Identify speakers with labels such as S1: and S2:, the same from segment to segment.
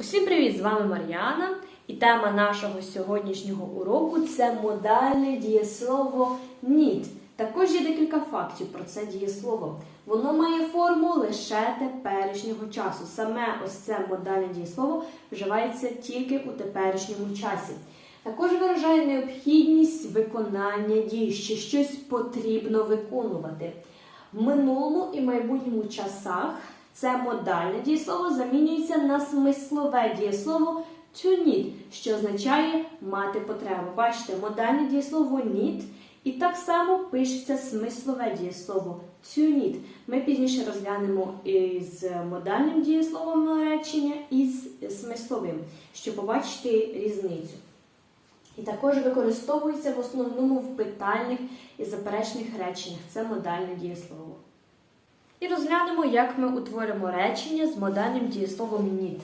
S1: Усім привіт! З вами Мар'яна. І тема нашого сьогоднішнього уроку це модальне дієслово need. Також є декілька фактів про це дієслово. Воно має форму лише теперішнього часу. Саме ось це модальне дієслово вживається тільки у теперішньому часі. Також виражає необхідність виконання дій, що щось потрібно виконувати. В минулому і майбутньому часах це модальне дієслово замінюється на смислове дієслово to need, що означає мати потребу. Бачите, модальне дієслово need і так само пишеться смислове дієслово to need. Ми пізніше розглянемо із модальним дієсловом речення і з смисловим, щоб побачити різницю. І також використовується в основному в питальних і заперечних реченнях. Це модальне дієслово. І розглянемо, як ми утворимо речення з модальним дієсловом need.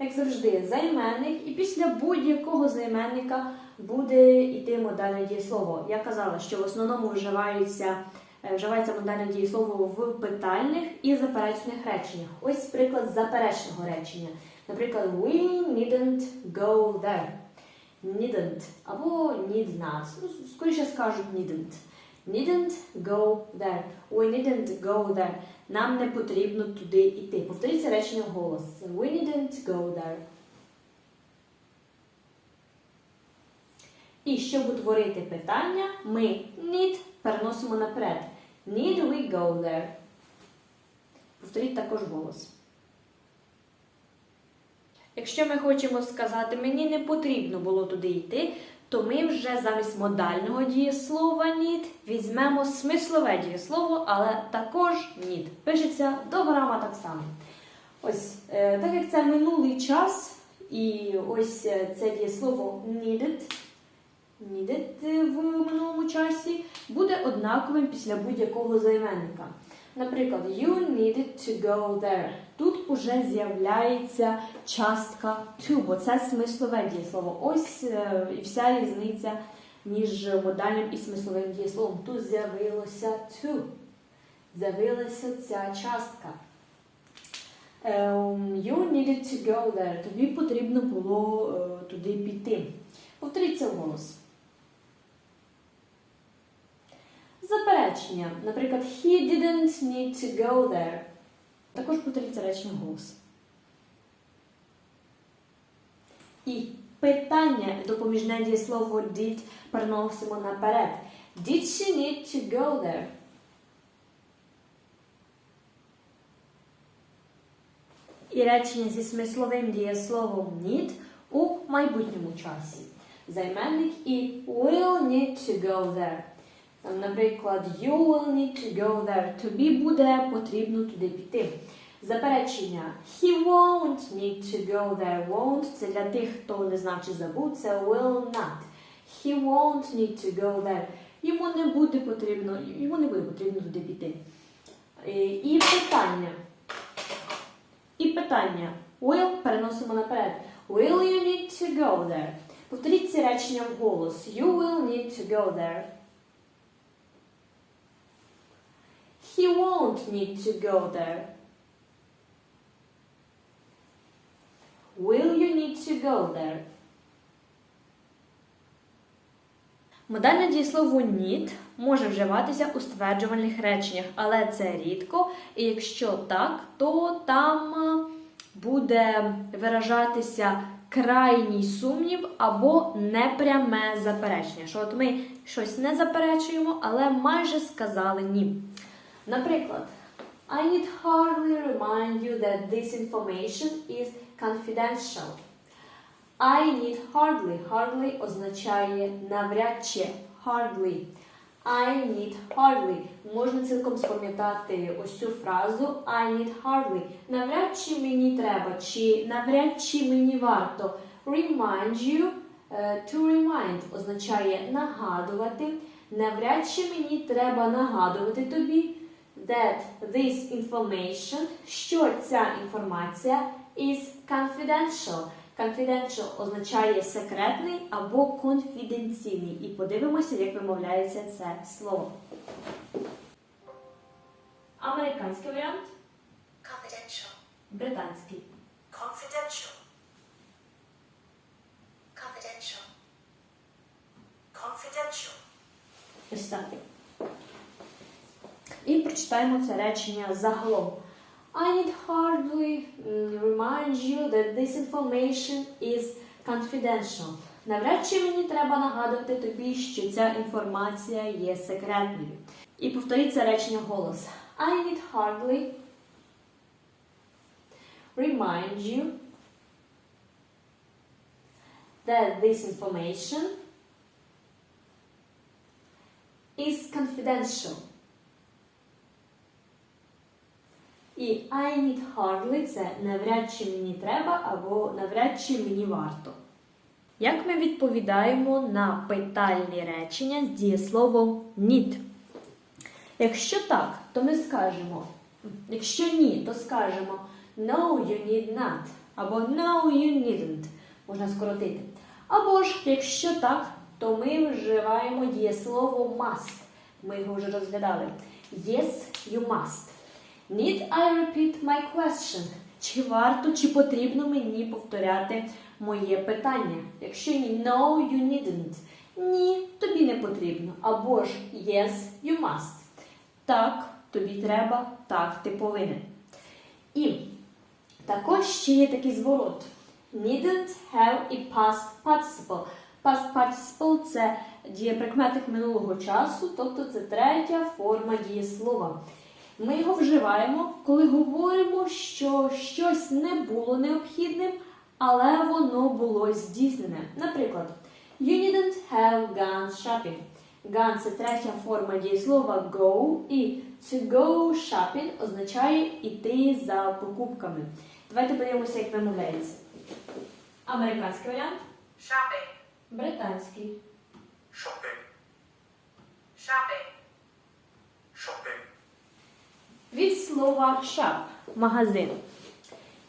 S1: Як завжди, займенник, і після будь-якого займенника буде йти модальне дієслово. Я казала, що в основному вживається, е, вживається модальне дієслово в питальних і заперечних реченнях. Ось приклад заперечного речення. Наприклад, we needn't go there. Needn't або need not. Ну, скоріше скажуть needn't. Needn't go there. We needn't go there. Нам не потрібно туди йти. Повторіться речення вголос. We needn't go there. І щоб утворити питання, ми need переносимо наперед. Need we go there? Повторіть також голос. Якщо ми хочемо сказати, мені не потрібно було туди йти, то ми вже замість модального дієслова need візьмемо смислове дієслово, але також need. Пишеться до грама так само. Ось, е, так як це минулий час, і ось е, це дієслово needed, needed в минулому часі, буде однаковим після будь-якого займенника. Наприклад, you needed to go there. Тут уже з'являється частка to, бо це смислове дієслово. Ось е, і вся різниця між модальним і смисловим дієсловом. Тут з'явилося to. З'явилася ця частка. Ем, You needed to go there. Тобі потрібно було е, туди піти. Повторіться голос. Заперечення. Наприклад, he didn't need to go there. Також повторіться речення голос. І питання допоміжне дієслово did переносимо наперед. Did she need to go there? І речення зі смисловим дієсловом need у майбутньому часі. Займенник і will need to go there. Наприклад, you will need to go there. Тобі буде потрібно туди піти. Заперечення he won't need to go there. Won't це для тих, хто не знав чи це will not. He won't need to go there. Йому не буде потрібно, йому не буде потрібно туди піти. І- І питання. І питання. Will переносимо наперед. Will you need to go there? Повторіть ці речення вголос. You will need to go there. He won't need to go there. Will you need to go there? Модальне дієслово need може вживатися у стверджувальних реченнях, але це рідко. І якщо так, то там е, буде виражатися крайній сумнів або непряме заперечення. Що от ми щось не заперечуємо, але майже сказали ні. Наприклад, I need hardly remind you that this information is confidential. I need hardly. Hardly означає навряд чи. Hardly. I need hardly. Можна цілком спам'ятати ось цю фразу I need hardly. Навряд чи мені треба, чи навряд чи мені варто. Remind you. е, To remind означає нагадувати. Навряд чи мені треба нагадувати тобі that this information, що ця інформація is confidential. Confidential означає секретний або конфіденційний. І подивимося, як вимовляється це слово. Американський варіант.
S2: Confidential.
S1: Британський.
S2: Confidential. Confidential. Confidential.
S1: Ось так. І прочитаємо це речення загалом. I need hardly mm, remind you that this information is confidential. Навряд чи мені треба нагадувати тобі, що ця інформація є секретною. І повторіть це речення голос. I need hardly remind you that this information is confidential. І I need hardly це навряд чи мені треба або навряд чи мені варто. Як ми відповідаємо на питальні речення з дієсловом need? Якщо так, то ми скажемо. Якщо ні, то скажемо No, you need not. Або No, you needn't. Можна скоротити. Або ж, якщо так, то ми вживаємо дієслово must. Ми його вже розглядали. Yes, you must. Need I repeat my question? Чи варто, чи потрібно мені повторяти моє питання? Якщо ні, no, you needn't. Ні, тобі не потрібно. Або ж yes, you must. Так, тобі треба, так, ти повинен. І також ще є такий зворот. Needn't have і past participle. Past participle – це дієприкметник минулого часу, тобто це третя форма дієслова. Ми його вживаємо, коли говоримо, що щось не було необхідним, але воно було здійснене. Наприклад, You didn't have gone shopping. Gone – це третя форма дієслова go, і to go shopping означає іти за покупками. Давайте подивимося, як вимовляється. Американський варіант,
S2: shopping,
S1: британський,
S3: shopping,
S2: shopping,
S3: shopping,
S1: від слова shop – магазин.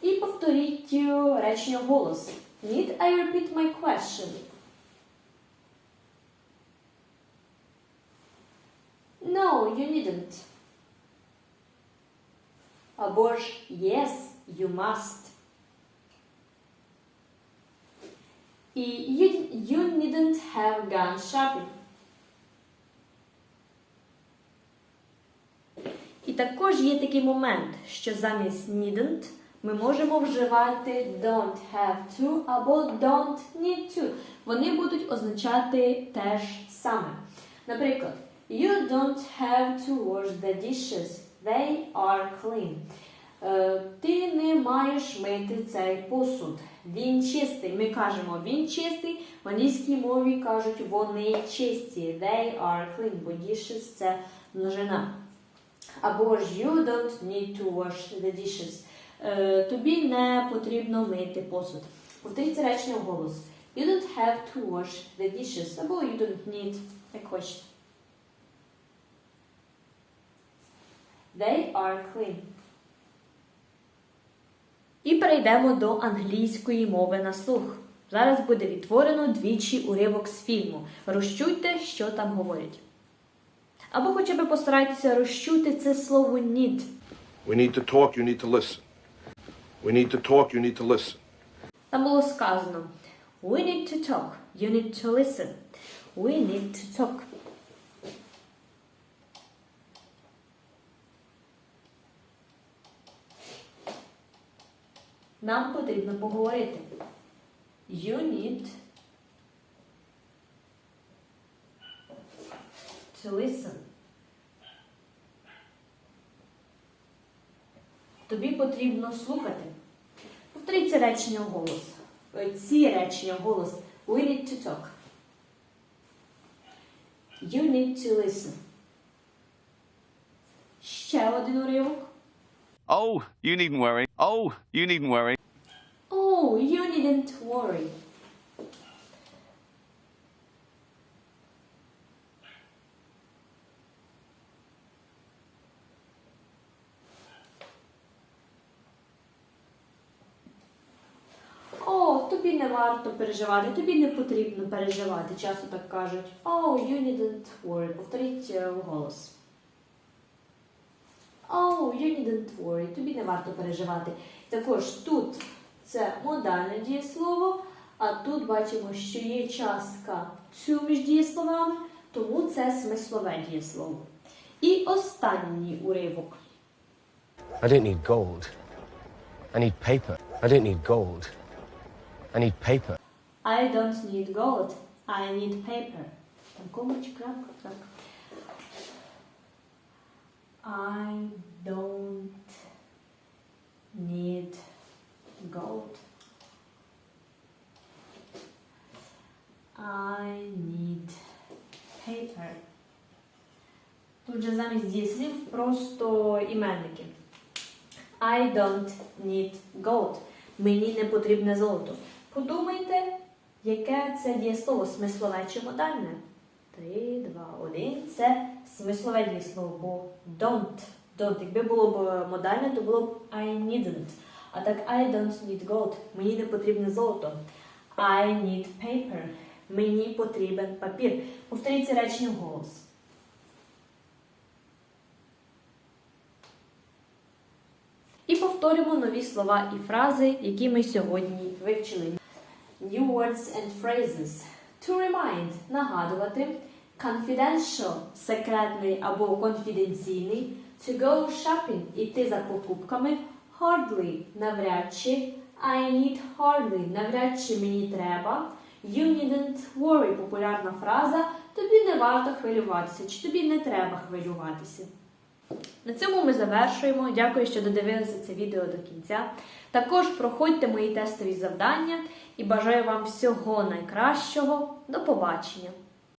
S1: І повторіть е, речення голос. Need I repeat my question? No, you needn't. Або ж yes, you must. І you, you needn't have gone shopping. Також є такий момент, що замість needn't ми можемо вживати don't have to або don't need to. Вони будуть означати те ж саме. Наприклад, You don't have to wash the dishes. They are clean. Е, Ти не маєш мити цей посуд. Він чистий. Ми кажемо він чистий. В англійській мові кажуть вони чисті. They are clean, бо dishes – це множина. Або ж you don't need to wash the dishes. Е, тобі не потрібно мити посуд. Повторіть це речення вголос. You don't have to wash the dishes. Або you don't need, як хочете. They are clean. І перейдемо до англійської мови на слух. Зараз буде відтворено двічі уривок з фільму. Розчуйте, що там говорять. Або хоча б постарайтеся розчути це слово need.
S3: We need to talk, you need to listen. We need to talk, you need to listen.
S1: Там було сказано We need to talk. You need to listen. We need to talk. Нам потрібно поговорити. You need to listen. Тобі потрібно слухати. Повторіть це речення вголос. Ой, Ці речення вголос. We need to talk. You need to listen. Ще один уривок.
S4: Oh, you needn't worry. Oh, you needn't worry.
S1: Oh, you needn't worry. Не варто переживати, тобі не потрібно переживати. Часто так кажуть. Oh, you needn't worry. Повторіть е, вголос. Oh, you needn't worry. Тобі не варто переживати. Також тут це модальне дієслово, а тут бачимо, що є частка to між дієсловами, тому це смислове дієслово. І останній уривок.
S5: I don't need gold. I need paper. I don't need gold. I need paper.
S1: I don't need gold. I need paper. Там кома чи крапка? Крапка. I don't need gold. I need paper. Тут же замість дієслів просто іменники. I don't need gold. Мені не потрібне золото. Подумайте, яке це дієслово, смислове чи модальне? Три, два, один. Це смислове дієслово, бо don't. Don't. Якби було б модальне, то було б I needn't. А так I don't need gold. Мені не потрібне золото. I need paper. Мені потрібен папір. Повторіть це речення вголос. І повторимо нові слова і фрази, які ми сьогодні вивчили. New words and phrases. To remind – нагадувати. Confidential – секретний або конфіденційний. To go shopping – іти за покупками. Hardly – навряд чи. I need hardly – навряд чи мені треба. You needn't worry – популярна фраза. Тобі не варто хвилюватися, чи тобі не треба хвилюватися. На цьому ми завершуємо. Дякую, що додивилися це відео до кінця. Також проходьте мої тестові завдання і бажаю вам всього найкращого. До побачення!